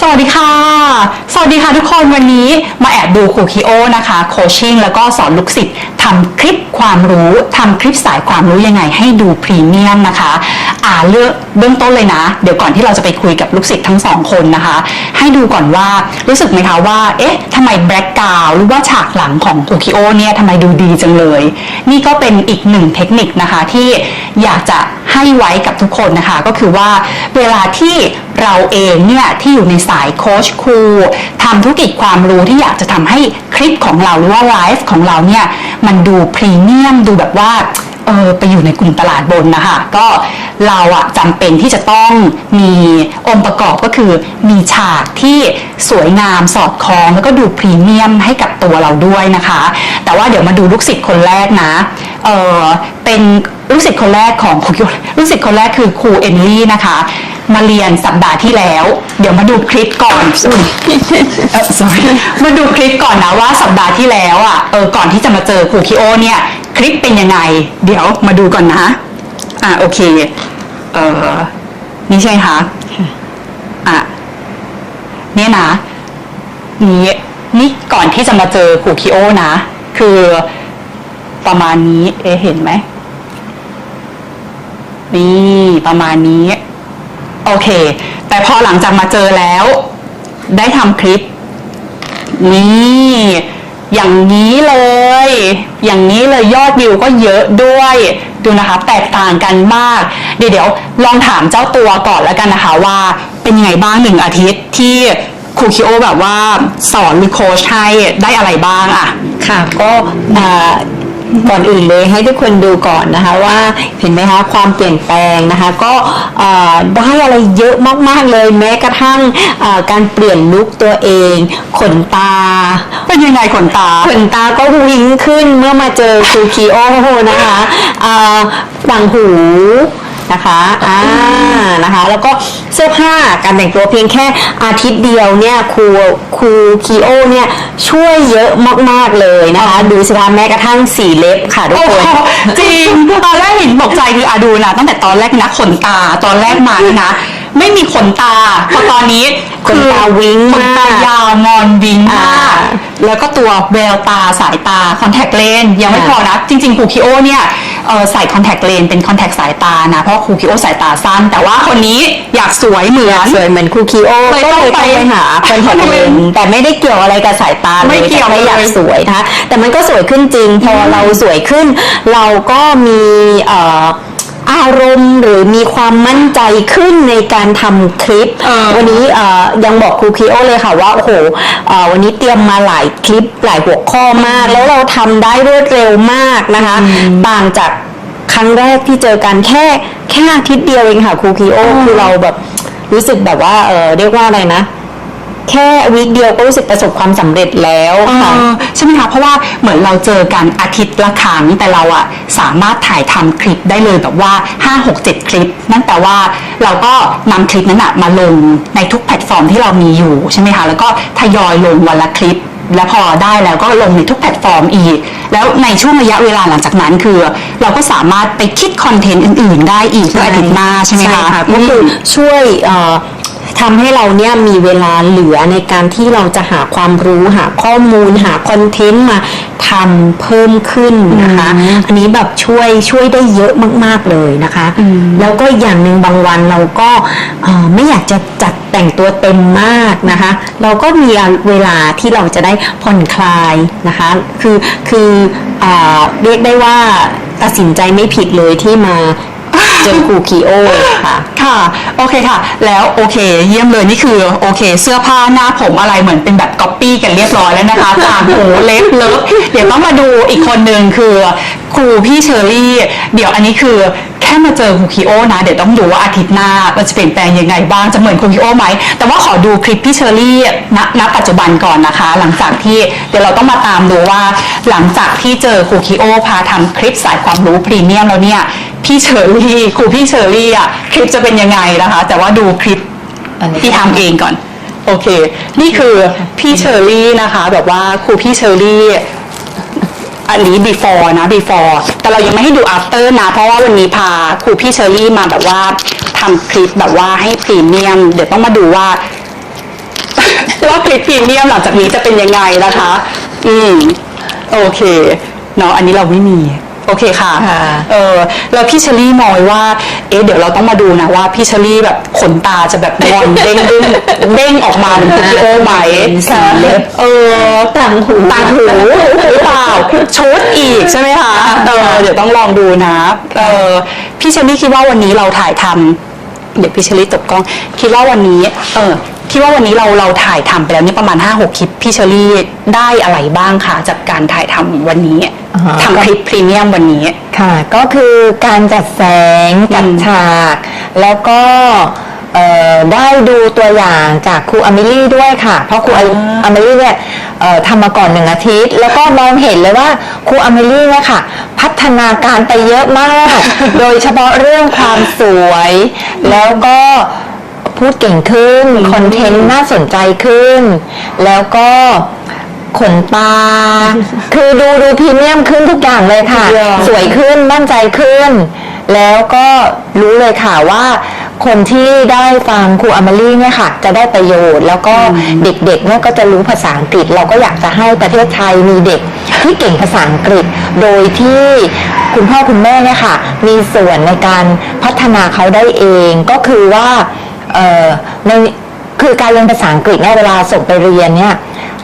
สวัสดีค่ะ สวัสดีค่ะทุกคนวันนี้มาแอบดูครูคิโอนะคะโคชชิ่งแล้วก็สอนลูกศิษย์ทำคลิปความรู้ทำคลิปสายความรู้ยังไงให้ดูพรีเมียมนะคะ อ่าเลือกเบื้องต้นเลยนะ เดี๋ยวก่อนที่เราจะไปคุยกับลูกศิษย์ทั้งสองคนนะคะ ให้ดูก่อนว่ารู้สึกไหมคะว่า เอ๊ะทำไมแบล็กกราวหรือว่าฉากหลังของครูคิโอเนี่ยทำไมดูดีจังเลย นี่ก็เป็นอีกหนึ่งเทคนิคนะคะที่อยากจะให้ไว้กับทุกคนนะคะ ก็คือว่าเวลาที่เราเองเนี่ยที่อยู่ในสายโค้ชครูทำธุรกิจความรู้ที่อยากจะทำให้คลิปของเราหรือว่าไลฟ์ของเราเนี่ยมันดูพรีเมียมดูแบบว่าเออไปอยู่ในกลุ่มตลาดบนนะคะก็เราอะจำเป็นที่จะต้องมีองค์ประกอบก็คือมีฉากที่สวยงามสอดคล้องแล้วก็ดูพรีเมียมให้กับตัวเราด้วยนะคะ แต่ว่าเดี๋ยวมาดูลูกศิษย์คนแรกนะเออเป็นลูกศิษย์คนแรกของครูคิวลูกศิษย์คนแรกคือครูเอมิลี่นะคะ มาเรียนสัปดาห์ที่แล้ว เดี๋ยวมาดูคลิปก่อนอุ๊ยเอ่อ sorry มาดูคลิปก่อนนะว่าสัปดาห์ที่แล้วอะเออก่อนที่จะมาเจอครูคิโอเนี่ย คลิปเป็นยังไง เดี๋ยวมาดูก่อนนะอะโอเคเออนี่ใช่ไหมคะอะเนี่ยนะ นี้นี่ก่อนที่จะมาเจอครูคิโอนะ คือประมาณนี้ เอะเห็นไหมนี่ประมาณนี้ โอเค แต่พอหลังจากมาเจอแล้ว ได้ทำคลิป นี่ อย่างนี้เลย อย่างนี้เลยยอดวิวก็เยอะด้วย ดูนะคะ แตกต่างกันมาก เดี๋ยวเดี๋ยวลองถามเจ้าตัวก่อนแล้วกันนะคะว่าเป็นยังไงบ้างหนึ่งอาทิตย์ที่ครูคิโอแบบว่าสอนหรือโค้ชให้ได้อะไรบ้างอะค่ะก็เอ่อ ก่อนอื่นเลยให้ทุกคนดูก่อนนะคะว่าเห็นไหมคะความเปลี่ยนแปลงนะคะก็เอ่อได้อะไรเยอะมากๆเลยแม้กระทั่งเอ่อการเปลี่ยนลุคตัวเอง ขนตา เป็นยังไงขนตา ขนตาก็วิ้งขึ้นเมื่อมาเจอครูคีโอนะคะเอ่อต่างหู นะคะอ่านะคะแล้วก็เสื้อผ้าการแต่งตัวเพียงแค่อาทิตย์เดียวเนี่ยครูครูคีโอเนี่ยช่วยเยอะมากๆเลยนะคะ ดูสิคะแม้กระทั่งสีเล็บค่ะทุกโอ้คโหนจริงตอนแรกเห็นบอกใจคืออาดูนะตั้งแต่ตอนแรกนะขนตาตอนแรกมาเนี่ยนะไม่มีขนตาพอตอนนี้ขนตาวิ้งขนตามากยาวงอนวิงมากอ่าแล้วก็ตัวแววตาสายตาคอนแทคเลนยังไม่ค่ะพอนะจริงๆครูคิโอเนี่ย เอ่อใส่คอนแทคเลนเป็นคอนแทคสายตานะเพราะว่าครูคิโอสายตาสั้น แต่ว่าคนนี้อยากสวยเหมือน สวยเหมือนครูคีโอเลยก็ต้องเลยไปต้องไปหาคอนแทคเลนส์แต่ไม่ได้เกี่ยวอะไรกับสายตาเลยไม่เกี่ยวแต่แค่อยากเลยสวยนะคะแต่มันก็สวยขึ้นจริง พอเราสวยขึ้น เราก็มีเอ่อ อารมณ์หรือมีความมั่นใจขึ้นในการทำคลิปเออวันนี้เอ่อยังบอกครูคีโอเลยค่ะว่าโอ้โหเอ่อวันนี้เตรียมมาหลายคลิปหลายหัวข้อมาก แล้วเราทำได้รวดเร็วมากนะคะต่างจากครั้งแรกที่เจอกันแค่แค่อาทิตย์เดียวเองค่ะครูคีโอคือเราแบบรู้สึกแบบว่าเออเรียกว่าอะไรนะ แค่วีคเดียวก็รู้สึกประสบความสำเร็จแล้วค่ะเออใช่ไหมคะเพราะว่าเหมือนเราเจอกันอาทิตย์ละครั้งแต่เราอะสามารถถ่ายทำคลิปได้เลยแบบว่า 5 6 7 คลิป นั่นแปลว่าเราก็นำคลิปนั้นอะมาลงในทุกแพลตฟอร์มที่เรามีอยู่ใช่ไหมคะแล้วก็ทยอยลงวันละคลิป แล้วพอได้แล้วก็ลงในทุกแพลตฟอร์มอีก แล้วในช่วงระยะเวลาหลังจากนั้นคือ เราก็สามารถไปคิดคอนเทนต์อื่น ๆ ได้อีกเพื่ออาทิตย์หน้าใช่ไหมคะ ก็คือช่วยเอ่อ ทำให้เราเนี่ยมีเวลาเหลือในการที่เราจะหาความรู้หาข้อมูลหาคอนเทนต์มาทำเพิ่มขึ้นนะคะ อันนี้แบบช่วยช่วยได้เยอะมาก ๆ เลยนะคะ แล้วก็อย่างหนึ่งบางวันเราก็เอ่อไม่อยากจะจัดแต่งตัวเต็มมากนะคะ เราก็มีเวลาที่เราจะได้ผ่อนคลายนะคะ คือคืออ่าเรียกได้ว่าตัดสินใจไม่ผิดเลยที่มา เจอครูคีโอค่ะ ค่ะ โอเคค่ะ แล้วโอเค เยี่ยมเลยนี่คือโอเค เสื้อผ้าหน้าผมอะไรเหมือนเป็นแบบก๊อปปี้กันเรียบร้อยแล้วนะคะต่างหูเล็บเลิฟเดี๋ยวต้องมาดูอีกคนนึงคือครูพี่เชอรี่ เดี๋ยวอันนี้คือแค่มาเจอครูคิโอนะ เดี๋ยวต้องดูว่าอาทิตย์หน้ามันจะเปลี่ยนแปลงยังไงบ้างจะเหมือนครูคิโอไหม แต่ว่าขอดูคลิปพี่เชอรี่ณณปัจจุบันก่อนนะคะ หลังจากที่เดี๋ยวเราต้องมาตามดูว่า หลังจากที่เจอครูคิโอพาทำคลิปสายความรู้พรีเมียมแล้วเนี่ย พี่เชอรี่ครูพี่เชอรี่อะคลิปจะเป็นยังไงนะคะ แต่ว่าดูคลิปอันนี้ที่ทำเองก่อน โอเค นี่คือพี่เชอรี่นะคะ แบบว่าครูพี่เชอรี่อันนี้ before นะ before แต่เรายังไม่ให้ดู after นะ เพราะว่าวันนี้พาครูพี่เชอรี่มาแบบว่าทำคลิปแบบว่าให้พรีเมียม เดี๋ยวต้องมาดูว่า ว่าคลิปพรีเมียมหลังจากนี้จะเป็นยังไงนะคะ อืม โอเคเนาะอันนี้เราไม่มี โอเคค่ะ ค่ะเออแล้วพี่เชอรี่มองไว้ว่า เอ๊ะเดี๋ยวเราต้องมาดูนะว่าพี่เชอรี่แบบขนตาจะแบบงอนเด้งเด้งเด้งออกมาเป็นพี่โอไหมเป็นสีเล็บ เออ ต่างหู ต่างหูหรือเปล่าชุดอีกใช่ไหมคะเออเดี๋ยวต้องลองดูนะเออพี่เชอรี่คิดว่าวันนี้เราถ่ายทำ เดี๋ยวพี่เชอรี่ตบกล้อง คิดว่าวันนี้ เออคิดว่าวันนี้เราเราถ่ายทำไปแล้วนี่ประมาณ5้าหกคลิปพี่เชอรี่ได้อะไรบ้างคะจากการถ่ายทำวันนี้อ่าฮะทำคลิปพรีเมียมวันนี้ค่ะ ก็คือการจัดแสงจัดอืมฉาก แล้วก็เอ่อ ได้ดูตัวอย่างจากครูอเมลี่ด้วยค่ะ เพราะครูอเมลี่เนี่ยเอ่อทำมาก่อนหนึ่งอาทิตย์ แล้วก็มองเห็นเลยว่าครูอเมลี่เนี่ยค่ะ พัฒนาการไปเยอะมาก โดยเฉพาะเรื่องความสวย แล้วก็พูดเก่งขึ้น คอนเทนต์น่าสนใจขึ้น แล้วก็ขนตา คือดูดูพรีเมียมขึ้นทุกอย่างเลยค่ะทุกอย่างสวยขึ้นมั่นใจขึ้น แล้วก็รู้เลยค่ะว่าคนที่ได้ฟังครูอมลี่เนี่ยค่ะจะได้ประโยชน์ แล้วก็เด็กๆเนี่ยก็จะรู้ภาษาอังกฤษ เราก็อยากจะให้ประเทศไทยมีเด็กที่เก่งภาษาอังกฤษ โดยที่คุณพ่อคุณแม่เนี่ยค่ะมีส่วนในการพัฒนาเขาได้เองก็คือว่าเอ่อในคือการเรียนภาษาอังกฤษเนี่ยเวลาส่งไปเรียนเนี่ย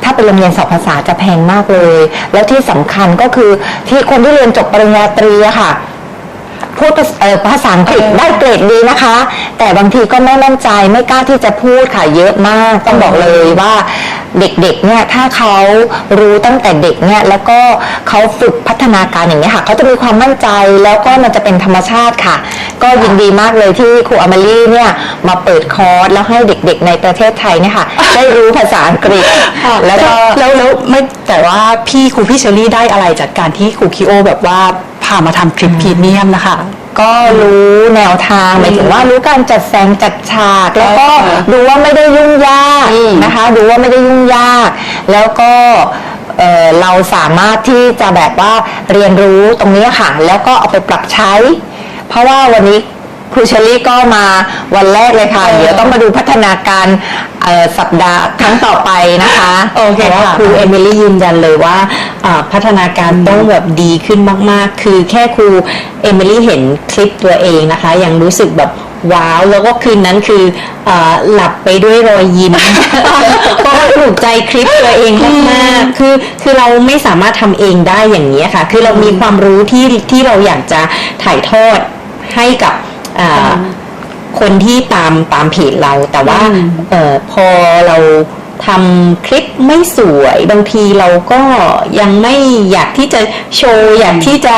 ถ้าเป็นโรงเรียนสอบภาษาจะแพงมากเลย แล้วที่สำคัญก็คือที่คนที่เรียนจบปริญญาตรีอะค่ะ พูดภาษาเอ่อภาษาอังกฤษเออได้เกรดดีนะคะ แต่บางทีก็ไม่มั่นใจไม่กล้าที่จะพูดค่ะเยอะมาก ต้องบอกเลยว่าเด็กๆเนี่ยถ้าเขารู้ตั้งแต่เด็กเนี่ยแล้วก็เขาฝึกพัฒนาการอย่างนี้ยค่ะเขาจะมีความมั่นใจแล้วก็มันจะเป็นธรรมชาติค่ะ ก็ยินดีมากเลยที่ครูอมลี่เนี่ยมาเปิดคอร์สแล้วให้เด็กๆในประเทศไทยเนี่ยค่ะได้รู้ภาษาอังกฤษแล้วก็ แล้วแล้วไม่แต่ว่าพี่ครูพี่เชอรี่ได้อะไรจากการที่ครูคิโอแบบว่า พามาทำคลิปพรีเมียมนะคะ ก็รู้แนวทางหมายถึงว่ารู้การจัดแสงจัดฉาก แล้วก็เออดูว่าไม่ได้ยุ่งยากอืมนะคะ ดูว่าไม่ได้ยุ่งยาก แล้วก็เอ่อเราสามารถที่จะแบบว่าเรียนรู้ตรงนี้ค่ะ แล้วก็เอาไปปรับใช้ เพราะว่าวันนี้ ครูเชอรี่ก็มาวันแรกเลยค่ะ เดี๋ยวต้องมาดูพัฒนาการเอ่อสัปดาห์ครั้งต่อไปนะคะโอเคเพราะว่าค่ะครูเอมิลี่ยืนยันเลยว่าอ่าพัฒนาการต้องแบบดีขึ้นมาก ๆ คือแค่ครูเอมิลี่เห็นคลิปตัวเองนะคะ ยังรู้สึกแบบว้าวแล้วก็คืนนั้นคืออาหลับไปด้วยรอยยิ้มเพราะว่าถูกใจคลิปตัวเองมากๆคือคือเราไม่สามารถทำเองได้อย่างนี้ยค่ะ คือเรามีความรู้ที่ที่เราอยากจะถ่ายทอดให้กับอ่า คนที่ตามตามเพจเรา แต่ว่าอืมเออพอเราทำคลิปไม่สวยบางทีเราก็ยังไม่อยากที่จะโชว์อยากที่จะ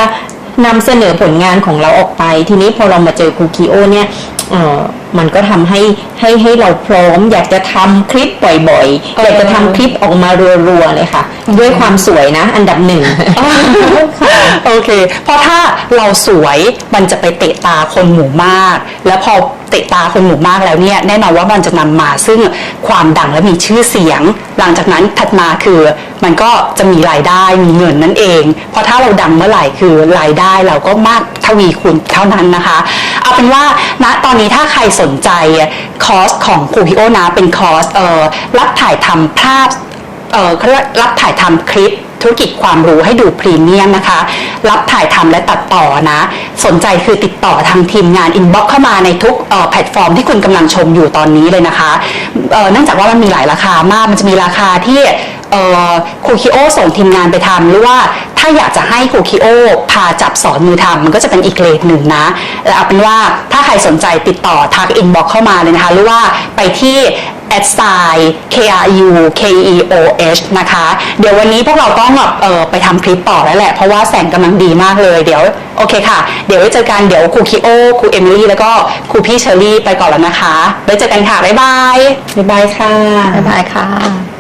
นำเสนอผลงานของเราออกไป ทีนี้พอเรามาเจอครูคิโอเนี่ยเออมันก็ทำให้ให้ให้เราพร้อม อยากจะทำคลิปบ่อยๆเอออยากจะทำคลิปออกมารัวๆเลยค่ะ ด้วยความสวยนะ อันดับหนึ่งโอเค เพราะถ้าเราสวยมันจะไปเตะตาคนหมู่มาก แล้วพอเตะตาคนหมู่มากแล้วเนี่ยแน่นอนว่ามันจะนำมาซึ่งความดังและมีชื่อเสียง หลังจากนั้นถัดมาคือมันก็จะมีรายได้มีเงินนั่นเอง เพราะถ้าเราดังเมื่อไหร่คือรายได้เราก็มากทวีคูณเท่านั้นนะคะ เอาเป็นว่าณตอนนี้ถ้าใครสนนใจคอร์สของครูพิโอนะเป็นคอร์สรับถ่ายทำภาพเขาเรียกรับถ่ายทำคลิปธุรกิจความรู้ให้ดูพรีเมียมนะคะ รับถ่ายทำและตัดต่อนะ สนใจคือติดต่อทางทีมงานอินบ็อกเข้ามาในทุกแพลตฟอร์มที่คุณกำลังชมอยู่ตอนนี้เลยนะคะ เนื่องจากว่ามันมีหลายราคามาก มันจะมีราคาที่ครูคิโอส่งทีมงานไปทำหรือว่าาอยากจะให้ครูคิโอพาจับสอนมือทำมันก็จะเป็นอีกเลทหนึ่งนะแต่เอาเป็นว่าถ้าใครสนใจติดต่อทักอินบ็อกเข้ามาเลยนะคะ หรือว่าไปที่ at sign k r u k e o h นะคะ เดี๋ยววันนี้พวกเราต้องแบบเออไปทำคลิปต่อแล้วแหละ เพราะว่าแสงกำลังดีมากเลย เดี๋ยวโอเคค่ะ เดี๋ยวไว้เจอกัน เดี๋ยวครูคิโอ ครูเอมิลี่ แล้วก็ครูพี่เชอรี่ไปก่อนแล้วนะคะ ไว้เจอกันค่ะ บ๊ายบาย บ๊ายบายค่ะ บ๊ายบายค่ะ